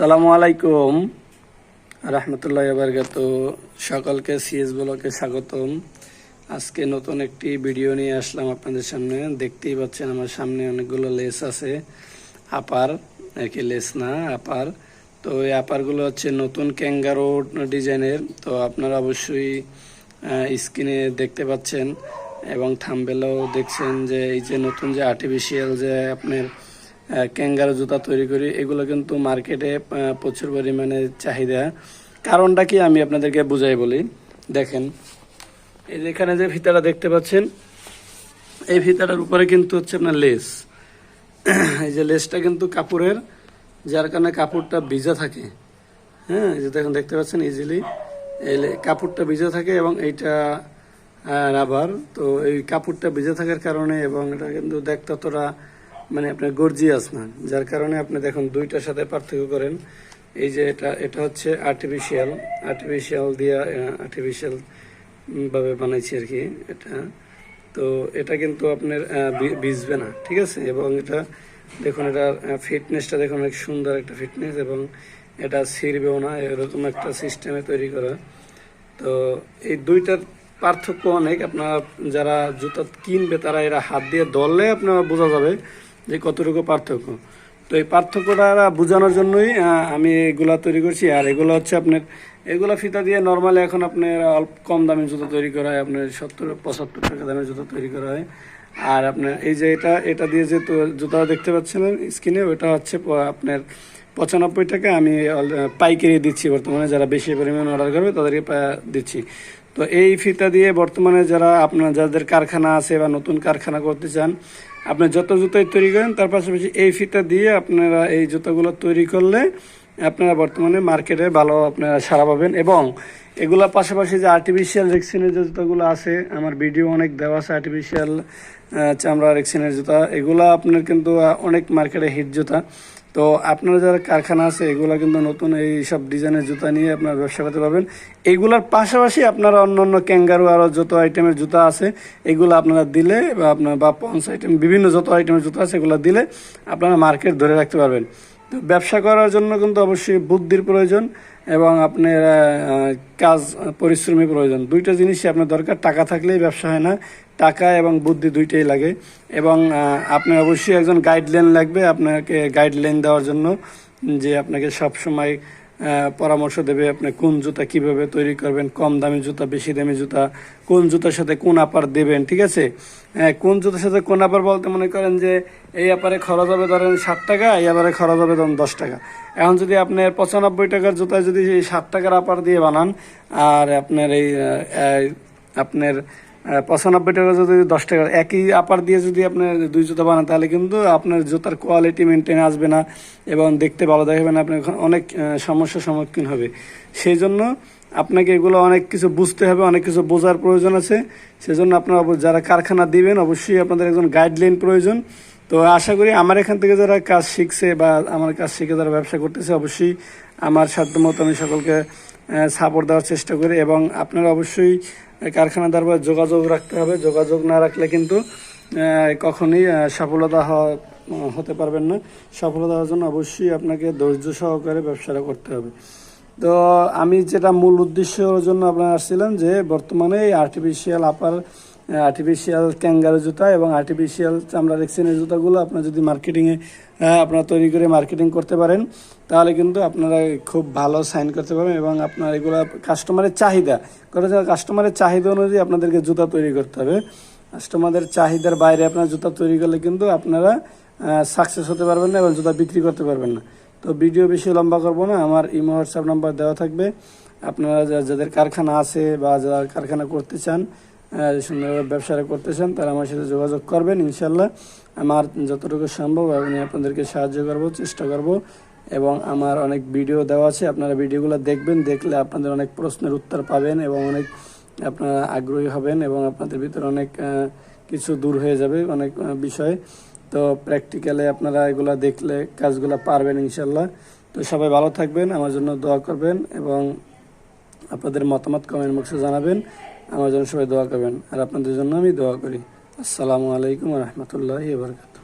আসসালামু আলাইকুম। রহমতুল্লাহ বারকাত। সকলকে সিএস ব্লকে স্বাগতম। আজকে নতুন একটি ভিডিও নিয়ে আসলাম আপনাদের সামনে। দেখতেই পাচ্ছেন আমার সামনে অনেকগুলো লেস আছে। আপার, নাকি লেস না, আপার। তো এই আপারগুলো হচ্ছে নতুন ক্যাঙ্গারো ডিজাইনের। তো আপনারা অবশ্যই স্ক্রিনে দেখতে পাচ্ছেন এবং থাম্বেলেও দেখছেন যে এই যে নতুন যে আর্টিফিশিয়াল যে আপনার ক্যাঙ্গারো জুতা তৈরি করি। এগুলো কিন্তু মার্কেটে প্রচুর পরিমাণে চাহিদা। কারণটা কি আমি আপনাদেরকে বুঝাই বলি। দেখেন, এই যে এখানে যে ফিতাটা দেখতে পাচ্ছেন, এই ফিতাটার উপরে কিন্তু হচ্ছে আপনার লেস। এই যে লেসটা কিন্তু কাপড়ের, যার কারণে কাপড়টা ভিজা থাকে। হ্যাঁ এই যে দেখুন, দেখতে পাচ্ছেন ইজিলি এই কাপড়টা ভিজা থাকে এবং এইটা রাবার তো এই কাপড়টা ভিজে থাকার কারণে এবং এটা কিন্তু দেখতে অতটা মানে আপনার গর্জিয়াস না যার কারণে আপনি দেখুন দুইটার সাথে পার্থক্য করেন। এই যে এটা এটা হচ্ছে আর্টিফিশিয়াল আর্টিফিশিয়াল দিয়ে আর্টিফিশিয়াল ভাবে বানাইছি আর কি এটা। তো এটা কিন্তু আপনার ভিজবে না, ঠিক আছে? এবং এটা, দেখুন এটা ফিটনেসটা দেখুন অনেক সুন্দর একটা ফিটনেস এবং এটা ছিঁড়বেও না, এরকম একটা সিস্টেমে তৈরি করা। তো এই দুইটার পার্থক্য অনেক। আপনারা যারা জুতা কিনবে তারা এরা হাত দিয়ে ধরলে আপনারা বোঝা যাবে। যে কতটুকু পার্থক্য। তো এই পার্থক্যটা বোঝানোর জন্যই আমি এগুলা তৈরি করছি। আর এগুলো হচ্ছে আপনার, এগুলা ফিতা দিয়ে নর্মালি এখন আপনার অল্প কম দামে জুতো তৈরি করা হয়, আপনার সত্তর, পঁচাত্তর টাকা দামের জুতো তৈরি করা হয়। আর আপনার এই যে এটা এটা দিয়ে যে জুতা দেখতে পাচ্ছেন স্কিনে ওটা হচ্ছে আপনার পঁচানব্বই টাকা। আমি পাইকারি দিচ্ছি বর্তমানে, যারা বেশি পরিমাণ অর্ডার করবে তাদেরকে দিচ্ছি। তো এই ফিতা দিয়ে বর্তমানে যারা আপনার, যাদের কারখানা আছে বা নতুন কারখানা করতে চান আপনি যত জুতাই তৈরি করেন, তার পাশাপাশি এই ফিতা দিয়ে আপনারা এই জুতাগুলো তৈরি করলে আপনারা বর্তমানে মার্কেটে ভালো আপনারা সারা পাবেন। এবং এগুলা পাশাপাশি যে আর্টিফিশিয়াল রেক্সিনের যে জুতাগুলো আছে, আমার ভিডিও অনেক দেওয়া আছে আর্টিফিশিয়াল চামড়া রেক্সিনের জুতা। এগুলা আপনার কিন্তু অনেক মার্কেটে হিট জুতা। তো আপনারা যারা কারখানা আছে, এগুলা কিন্তু নতুন এই সব ডিজাইনের জুতা নিয়ে আপনারা ব্যবসা করতে পারবেন। এগুলার পাশাপাশি আপনারা অন্য অন্য ক্যাঙ্গারু আরও যত আইটেমের জুতা আছে, এগুলো আপনারা দিলে বা আপনার বা পঞ্চ আইটেম, বিভিন্ন যত আইটেমের জুতা আছে, এগুলো দিলে আপনারা মার্কেট ধরে রাখতে পারবেন। তো ব্যবসা করার জন্য কিন্তু অবশ্যই বুদ্ধির প্রয়োজন এবং আপনার কাজ পরিশ্রমী প্রয়োজন। দুইটা জিনিসই আপনার দরকার, টাকা থাকলেই ব্যবসা হয় না। টাকা এবং বুদ্ধি দুইটাই লাগে। এবং আপনি অবশ্যই একজন গাইডলাইন লাগবে আপনাকে গাইডলাইন দেওয়ার জন্য যে আপনাকে সব সময় পরামর্শ দেবে আপনি কোন জুতা কীভাবে তৈরি করবেন কম দামি জুতা বেশি দামি জুতা কোন জুতার সাথে কোন আপার দেবেন ঠিক আছে? হ্যাঁ, কোন জুতার সাথে কোন আপার বলতে মনে করেন যে এই আপারে খরচ হবে ধরেন ষাট টাকা এই আপারে খরচ হবে ধরেন দশ টাকা। এখন যদি আপনার পঁচানব্বই টাকার জুতায় যদি ষাট টাকার আপার দিয়ে বানান আর আপনার এই আপনার পঁচানব্বই টাকা যদি দশ টাকা একই আপার দিয়ে যদি আপনার দুই জুতা বানান, তাহলে কিন্তু আপনার জুতার কোয়ালিটি মেনটেন আসবে না এবং দেখতে ভালো দেখাবে না, আপনার অনেক সমস্যার সম্মুখীন হবে। সেই জন্য আপনাকে এগুলো অনেক কিছু বুঝতে হবে, অনেক কিছু বোঝার প্রয়োজন আছে। সেজন্য আপনারা যারা কারখানা দিবেন, অবশ্যই আপনাদের একজন গাইডলাইন প্রয়োজন। তো আশা করি আমার এখান থেকে যারা কাজ শিখছে বা আমার কাজ শিখে যারা ব্যবসা করতেছে, অবশ্যই আমার সাধ্য মতো আমি সকলকে সাপোর্ট দেওয়ার চেষ্টা করি এবং আপনারা অবশ্যই কারখানা দরবার যোগাযোগ রাখতে হবে। যোগাযোগ না রাখলে কিন্তু কখনই সফলতা হতে পারবেন না। সফলতা হওয়ার জন্য অবশ্যই আপনাকে ধৈর্য সহকারে ব্যবসাটা করতে হবে। তো আমি যেটা মূল উদ্দেশ্যর জন্য আপনার আসছিলাম যে বর্তমানে এই আর্টিফিশিয়াল আপার আর্টিফিশিয়াল ক্যাঙ্গারো জুতা এবং আর্টিফিশিয়াল চামড়া রেক্সিনের জুতাগুলো আপনার যদি মার্কেটিংয়ে আপনারা তৈরি করে মার্কেটিং করতে পারেন, তাহলে কিন্তু আপনারা খুব ভালো সাইন করতে পারবেন এবং আপনার এগুলো কাস্টমারের চাহিদা কাস্টমারের চাহিদা অনুযায়ী আপনাদেরকে জুতা তৈরি করতে হবে। কাস্টমারদের চাহিদার বাইরে আপনার জুতা তৈরি করলে কিন্তু আপনারা সাকসেস হতে পারবেন না এবং জুতা বিক্রি করতে পারবেন না। তো ভিডিও বেশি লম্বা করব না, আমার ইমো হোয়াটসঅ্যাপ নাম্বার দেওয়া থাকবে। আপনারা যাদের কারখানা আছে বা যারা কারখানা করতে চান সুন্দরভাবে ব্যবসাটা করতে চান, তারা আমার সাথে যোগাযোগ করবেন, ইনশাল্লাহ। আমার যতটুকু সম্ভব আমি আপনাদেরকে সাহায্য করব, চেষ্টা করব। এবং আমার অনেক ভিডিও দেওয়া আছে, আপনারা ভিডিওগুলো দেখবেন, দেখলে আপনাদের অনেক প্রশ্নের উত্তর পাবেন এবং অনেক আপনারা আগ্রহী হবেন এবং আপনাদের ভিতরে অনেক কিছু দূর হয়ে যাবে অনেক বিষয়। তো প্র্যাকটিক্যালে আপনারা এগুলো দেখলে কাজগুলো পারবেন ইনশাল্লাহ। তো সবাই ভালো থাকবেন, আমার জন্য দোয়া করবেন এবং আপনাদের মতামত কমেন্ট বক্সে জানাবেন। আমার জন্য সবাই দোয়া করবেন। আর আপনাদের জন্য আমি দোয়া করি। আসসালামু আলাইকুম রহমতুল্লাহ বরকাত